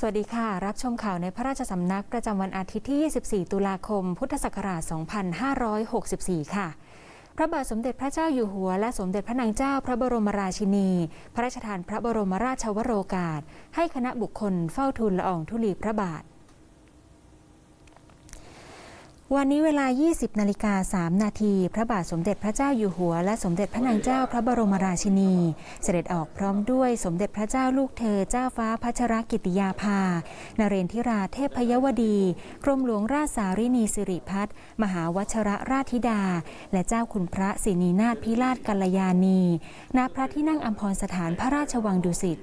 สวัสดีค่ะ รับชมข่าวในพระราชสำนักประจำวันอาทิตย์ที่ 24 ตุลาคม พุทธศักราช 2564 ค่ะ พระบาทสมเด็จพระเจ้าอยู่หัว และสมเด็จพระนางเจ้าพระบรมราชินี พระราชทานพระบรมราชวโรกาส ให้คณะบุคคลเฝ้าทูลละอองธุลีพระบาท วันนี้เวลา 20 นาฬิกา 3 นาที พระบาทสมเด็จพระเจ้าอยู่หัว และสมเด็จพระนางเจ้าพระบรมราชินี เสด็จออกพร้อมด้วยสมเด็จพระเจ้าลูกเธอเจ้าฟ้าพัชรกิติยาภา นเรนทิราเทพยวดี กรมหลวงราชสารินีสิริพัฒน์มหาวัชระราชธิดา และเจ้าคุณพระสินีนาถพิราชกัลยาณี ณ พระที่นั่งอัมพรสถานพระราชวังดุสิต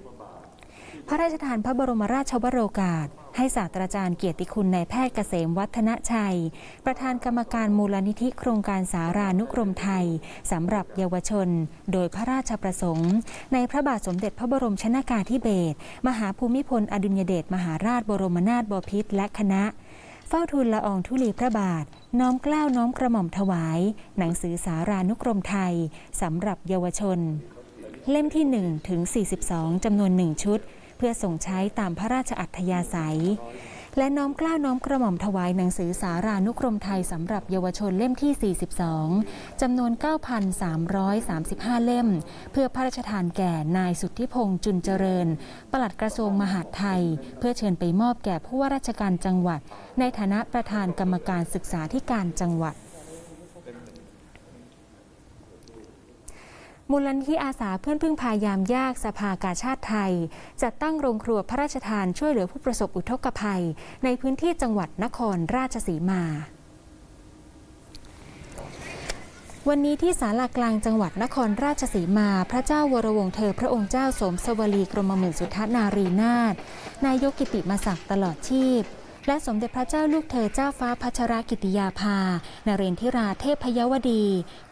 พระราชทานพระบรมราชวโรกาส ให้ศาสตราจารย์เกียรติคุณนายแพทย์เกษมวัฒนชัย ประธานกรรมการมูลนิธิโครงการสารานุกรมไทยสำหรับเยาวชน โดยพระราชประสงค์ ในพระบาทสมเด็จพระบรมชนากาธิเบศรมหาภูมิพลอดุลยเดชมหาราชบรมนาถบพิตรและคณะ เฝ้าทูลละอองธุลีพระบาท น้อมเกล้าวน้อมกระหม่อมถวาย หนังสือสารานุกรมไทยสำหรับเยาวชน เล่มที่ 1 ถึง 42จำนวน 1 ชุด เพื่อส่งใช้ตามพระราชอัธยาศัย และน้อมกล้าวน้อมกระหม่อมถวายหนังสือสารานุกรมไทยสำหรับเยาวชนเล่มที่ 42 จำนวน 9,335 เล่ม เพื่อพระราชทานแก่นายสุทธิพงษ์จุนเจริญ ปลัดกระทรวงมหาดไทย เพื่อเชิญไปมอบแก่ผู้ว่าราชการจังหวัด ในฐานะประธานกรรมการศึกษาธิการจังหวัด มูลนิธิอาสาเพื่อนพึ่งพายามยากสภากาชาติไทย จัดตั้งโรงครัวพระราชทานช่วยเหลือผู้ประสบอุทกภัย ในพื้นที่จังหวัดนครราชสีมาวันนี้ที่ศาลากลางจังหวัดนครราชสีมา พระเจ้าวรวงเธอพระองค์เจ้าสมสวลีกรมหมื่นสุทัศนารีนาถนายกกิติมศักดิ์ตลอดชีพ และสมเด็จพระเจ้าลูกเธอเจ้าฟ้าพัชรกิติยาภา นเรนทิราเทพยวดี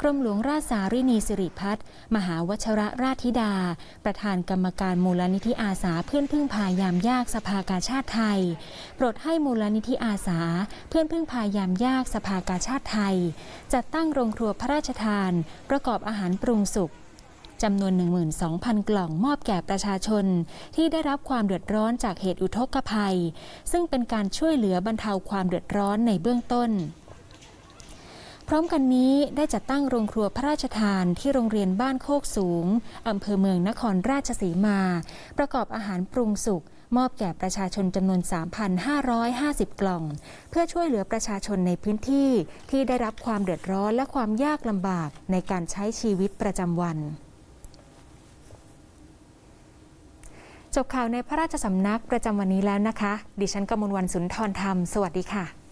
กรมหลวงราชสารินีสิริพัฒน์มหาวชระราชธิดา ประธานกรรมการมูลนิธิอาสาเพื่อนพึ่งพายามยากสภากาชาติไทย โปรดให้มูลนิธิอาสาเพื่อนพึ่งพายามยากสภากาชาติไทย จัดตั้งโรงครัวพระราชทาน ประกอบอาหารปรุงสุก จำนวน 12,000 กล่องมอบแก่ประชาชน ที่ได้รับความเดือดร้อนจากเหตุอุทกภัย ซึ่งเป็นการช่วยเหลือบรรเทาความเดือดร้อนในเบื้องต้นพร้อมกันนี้ได้จัดตั้งโรงครัวพระราชทานที่โรงเรียนบ้านโคกสูง อำเภอเมืองนครราชสีมา ประกอบอาหารปรุงสุกมอบแก่ประชาชนจำนวน 3,550 กล่อง เพื่อช่วยเหลือประชาชนในพื้นที่ที่ได้รับความเดือดร้อนและความยากลำบากในการใช้ชีวิตประจำวัน จบข่าวในพระราชสำนักประจำวันนี้แล้วนะคะ ดิฉันกมลวันสุนทรธรรม สวัสดีค่ะ